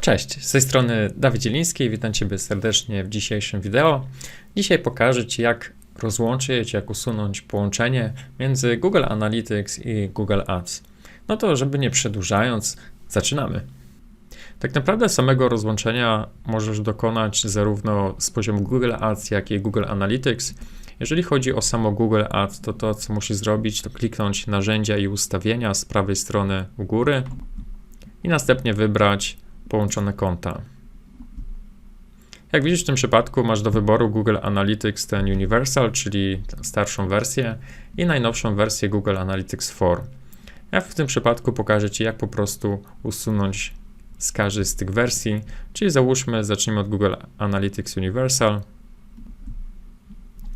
Cześć, z tej strony Dawid Zieliński, witam Ciebie serdecznie w dzisiejszym wideo. Dzisiaj pokażę Ci jak rozłączyć, jak usunąć połączenie między Google Analytics i Google Ads. No to żeby nie przedłużając, zaczynamy. Tak naprawdę samego rozłączenia możesz dokonać zarówno z poziomu Google Ads, jak i Google Analytics. Jeżeli chodzi o samo Google Ads, to to, co musisz zrobić, to kliknąć narzędzia i ustawienia z prawej strony u góry i następnie wybrać połączone konta. Jak widzisz, w tym przypadku masz do wyboru Google Analytics ten Universal, czyli starszą wersję i najnowszą wersję Google Analytics 4. Ja w tym przypadku pokażę Ci, jak po prostu usunąć z każdej z tych wersji, czyli załóżmy, zacznijmy od Google Analytics Universal.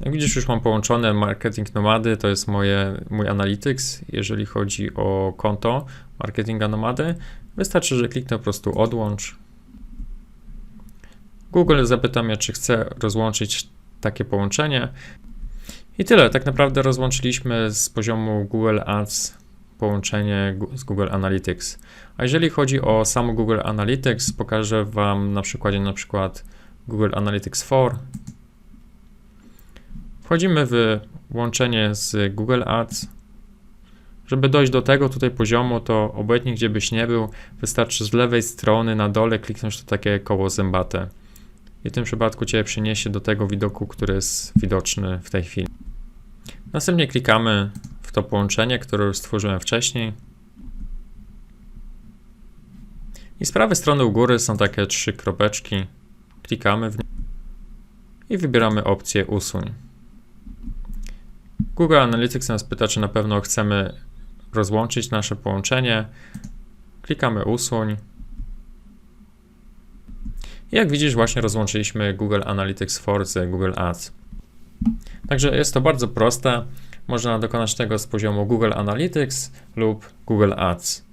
Jak widzisz, już mam połączone Marketing Nomady, to jest moje, mój Analytics, jeżeli chodzi o konto Marketinga Nomady. Wystarczy, że kliknę po prostu odłącz. Google zapyta mnie, czy chcę rozłączyć takie połączenie. I tyle. Tak naprawdę rozłączyliśmy z poziomu Google Ads połączenie z Google Analytics. A jeżeli chodzi o samo Google Analytics, pokażę Wam na przykładzie na przykład Google Analytics 4. Wchodzimy w łączenie z Google Ads. Żeby dojść do tego tutaj poziomu, to obojętnie gdzie byś nie był, wystarczy z lewej strony na dole kliknąć to takie koło zębate. I w tym przypadku Cię przyniesie do tego widoku, który jest widoczny w tej chwili. Następnie klikamy w to połączenie, które już stworzyłem wcześniej. I z prawej strony u góry są takie trzy kropeczki. Klikamy w nie i wybieramy opcję usuń. Google Analytics nas pyta, czy na pewno chcemy rozłączyć nasze połączenie. Klikamy usuń. Jak widzisz, właśnie rozłączyliśmy Google Analytics 4 z Google Ads. Także jest to bardzo proste. Można dokonać tego z poziomu Google Analytics lub Google Ads.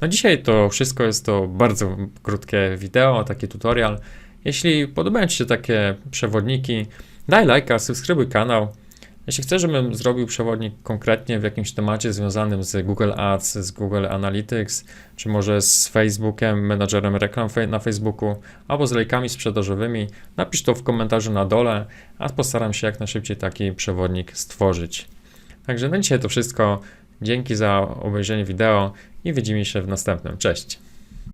Na dzisiaj to wszystko jest to bardzo krótkie wideo, taki tutorial. Jeśli podobają Ci się takie przewodniki, daj lajka, subskrybuj kanał. Jeśli chcesz, żebym zrobił przewodnik konkretnie w jakimś temacie związanym z Google Ads, z Google Analytics, czy może z Facebookiem, menadżerem reklam na Facebooku, albo z lejkami sprzedażowymi, napisz to w komentarzu na dole, a postaram się jak najszybciej taki przewodnik stworzyć. Także na dzisiaj to wszystko. Dzięki za obejrzenie wideo i widzimy się w następnym. Cześć!